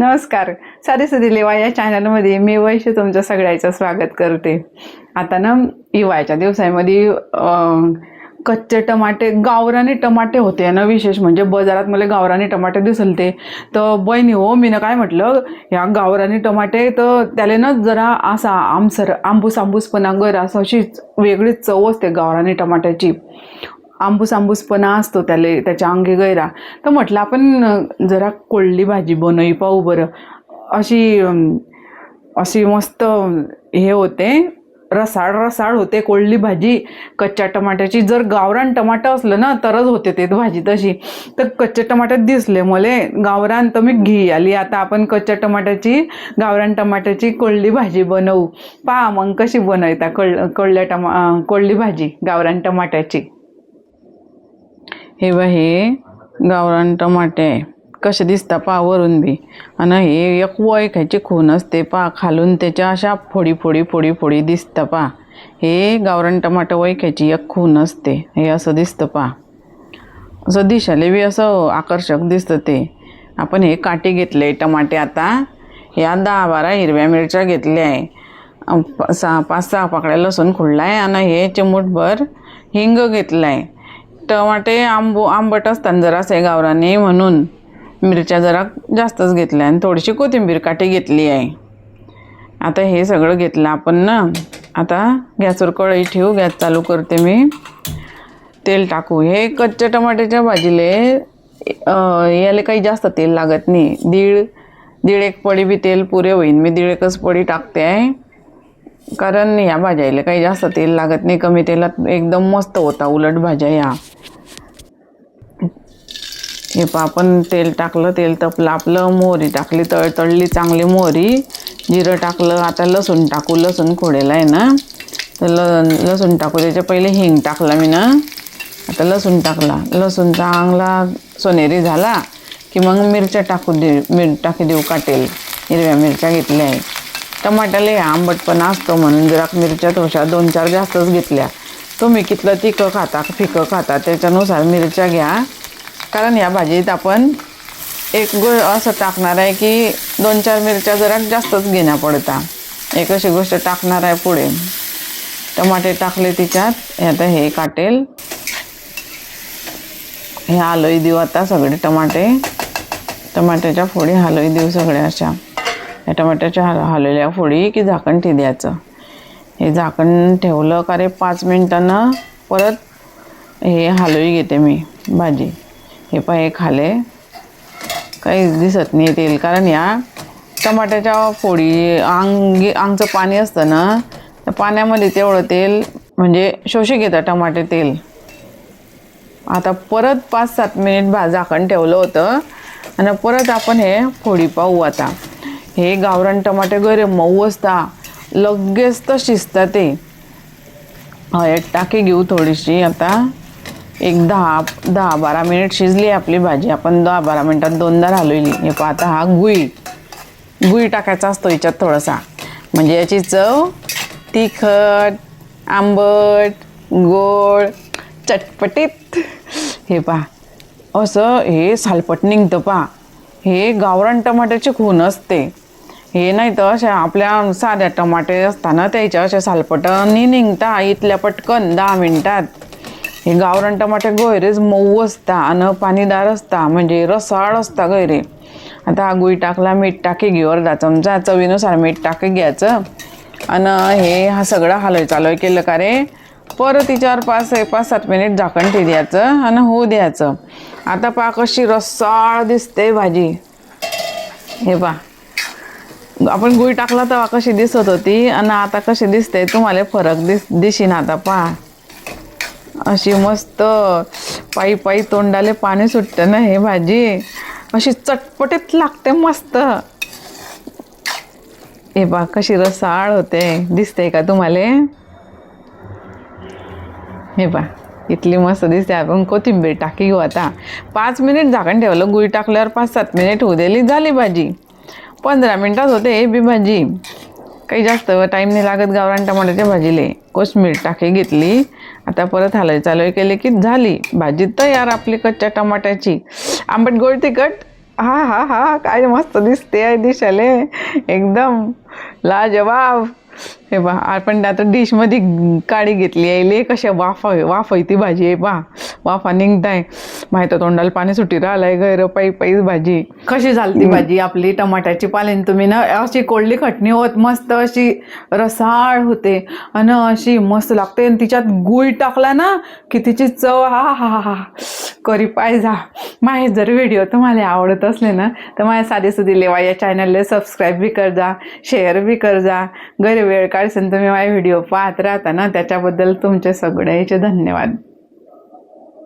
नमस्कार. साधे सदी लेवा या चॅनलमध्ये मी वैश्य तुमच्या सगळ्याचं स्वागत करते. आता ना हिवाळ्याच्या दिवसांमध्ये कच्चे टमाटे गावरानी टमाटे होते ना विशेष म्हणजे बाजारात मला गावरानी टमाटे दिसलते. तर बहिणी हो मी ना काय म्हटलं ह्या गावरानी टमाटे तर त्याला ना जरा असा आमसर आंबूस आंबूसपणा गर असं अशी वेगळीच चव असते गावरानी टमाट्याची. आंबूस आंबूसपणा असतो त्याला त्याच्या अंगी गैरा. तर म्हटलं आपण जरा कोळली भाजी बनवी पाहू बरं. अशी अशी मस्त हे होते रसाळ रसाळ होते कोळली भाजी. कच्च्या टमाट्याची जर गावरान टमाटर असलं ना तरच होते ते भाजी तशी. तर कच्च्या टमाट्यात दिसले मले. गावरान तर मी घी आली. आता आपण कच्च्या टमाट्याची गावरान टमाट्याची कोळली भाजी बनवू. पहा मग कशी बनवता कळ कोळल्या टमा कोळली भाजी गावरान टमाट्याची. हे बा हे गावरान टमाटे कसे दिसता पा वरून बी. आणि हे एक वय खून असते पा खालून त्याच्या अशा फोडी फोडी फोडी फोडी दिसतं पा. हे गावरान टमाटे ओळखायची एक खून असते. हे असं दिसतं पा. असं दिशाले बी असं आकर्षक दिसतं ते. आपण हे काटे घेतले टमाटे आता. ह्या दहा बारा हिरव्या मिरच्या घेतल्या आहे. सहा पाच सहा पाकळ्या लसूण खुडला आहे आणि हे चिमूटभर हिंग घेतला आहे टमाटे आंबो आंबट असतात जरासे गावराने म्हणून. मिरच्या जरा जास्तच घेतल्या आणि थोडीशी कोथिंबीर काठी घेतली आहे. आता हे सगळं घेतलं आपण ना. आता गॅसवर कढई ठेवू गॅस चालू करते मी. तेल टाकू. हे कच्च्या टमाट्याच्या भाजीले याले याला काही जास्त तेल लागत नाही. दीड दीड एक पडी बी तेल पुरे होईन. मी दीड एकच पडी टाकते आहे. कारण ह्या भाज्याला काही जास्त तेल लागत नाही. कमी तेलात एकदम मस्त होता उलट भाज्या ह्या हे पा आपण तेल टाकलं तेल तपलं आपलं मोहरी टाकली तळतळली चांगली मोहरी जिरं टाकलं आता लसूण टाकू लसूण खोडेला आहे ना? तर ल लसूण टाकू त्याच्या पहिले हिंग टाकला मी ना? आता लसूण टाकला. लसूण चांगला सोनेरी झाला की मग मिरच्या टाकू दे मिर टाकी देऊ काटेल. हिरव्या मिरच्या घेतल्या आहे टमाट्याला हे आंबटपणा असतो म्हणून जरा मिरच्या थोड्या दोन चार जास्तच घेतल्या. तुम्ही कितलं तिखं खाता फिकं खाता त्याच्यानुसार मिरच्या घ्या. कारण या भाजीत आपण एक गो असं टाकणार आहे की दोन चार मिरच्या जरा जास्तच घेण्या पडता. एक अशी गोष्ट टाकणार आहे पुढे. टमाटे टाकले तिच्यात. हे आता हे काटेल. हे हलवी देऊ आता सगळे टमाटे. टमाट्याच्या फोडी हलवी देऊ सगळ्या अशा. या टमाट्याच्या हल हलवल्या फोडी की झाकण ठे द्यायचं. हे झाकण ठेवलं का रे पाच मिनटानं परत हे हलवी घेते मी भाजी. हे पण हे खाले. काही दिसत नाही तेल. कारण या टमाट्याच्या फोडी आंग अंगचं पाणी असतं ना त्या पाण्यामध्ये तेवढं तेल म्हणजे शोषी घेतं टमाटे तेल. आता परत पाच सात मिनिट भा झाकण ठेवलं होतं. आणि परत आपण हे फोडी पाहू आता. हे गावरान टमाटे गरे मऊ असता. लगेच तर शिजतात ते. हळद टाकी घेऊ थोडीशी आता. एक दहा दहा बारा मिनिट शिजली आपली भाजी. आपण दहा बारा मिनिटात दोनदा घालवली हे पाहता हा गुई गुई टाकायचा असतो याच्यात थोडासा. म्हणजे याची चव तिखट आंबट गोड चटपटीत. हे पहा. असं हे सालपट निघतं पहा. हे गावरान टमाट्याची खून असते. हे नाही तर अशा आपल्या साध्या टमाटे असताना त्याच्या अशा सालपटांनी निघता. इथल्या पटकन दहा मिनटात. हे गावरान टमाटे गैरेच मऊ असता आणि पाणीदार असता म्हणजे रसाळ असता गैरे आता हा गुई टाकला मीठ टाकी घे अर्धा चमचा चवीनुसार मीठ टाकी घ्यायचं. आणि हे हा सगळं हलय चालव केलं का रे? परत तिच्यावर पाच पाच सात मिनिट झाकण ठे द्यायचं आणि होऊ द्यायचं. आता पा कशी रसाळ दिसते भाजी. हे पा आपण गुई टाकला तेव्हा कशी दिसत होती आणि आता कशी दिसते तुम्हाला फरक दिस दिशीन आता पहा. अशी मस्त पायी पायी तोंडाले पाणी सुटतं ना हे भाजी. अशी चटपटीत लागते मस्त. हे बा कशी रसाळ होते. दिसते का तुम्हाला? हे बा इथली मस्त दिसते. आपण कोथिंबीर टाकी घेऊ आता. पाच मिनिट झाकण ठेवलं. गुळी टाकल्यावर पाच सात मिनिट होऊ दिली. झाली भाजी. पंधरा मिनटात होते हे बी भाजी. काही जास्त टाईम नाही लागत गावरान टमाट्याच्या भाजीले. कोथमीर टाकी घेतली. आता परत हलवी चालू केली की झाली. भाजी तयार आपली कच्च्या टमाट्याची. आंबट गोड तिखट. हा हा हा काय मस्त दिसते आहे दिशाले. एकदम लाजवाब. हे बा आपण आता डिशमध्ये काळी घेतली आहे. ले कशा वाफ वाफ ती भाजी आहे बा वाफा निघताय माहिती तोंडाला पाणी सुटी राहिलंय गैर पायी पायीच भाजी. कशी झालती भाजी? आपली टमाट्याची पालेन तुम्ही ना अशी कोल्डी खटणी होत मस्त अशी रसाळ होते. आणि अशी मस्त लागते आणि तिच्यात गुळ टाकला ना की तिची चव हा हा हा हा करी पाहिजा माझे जर व्हिडिओ तुम्हाला आवडत असले ना तर माझ्या साधी सुधी लेवा या चॅनलला सबस्क्राईब बी कर जा शेअर बी कर जा. घरी वेळ काढसेन तुम्ही माझे व्हिडिओ पाहत राहता ना त्याच्याबद्दल तुमचे सगळ्याचे धन्यवाद.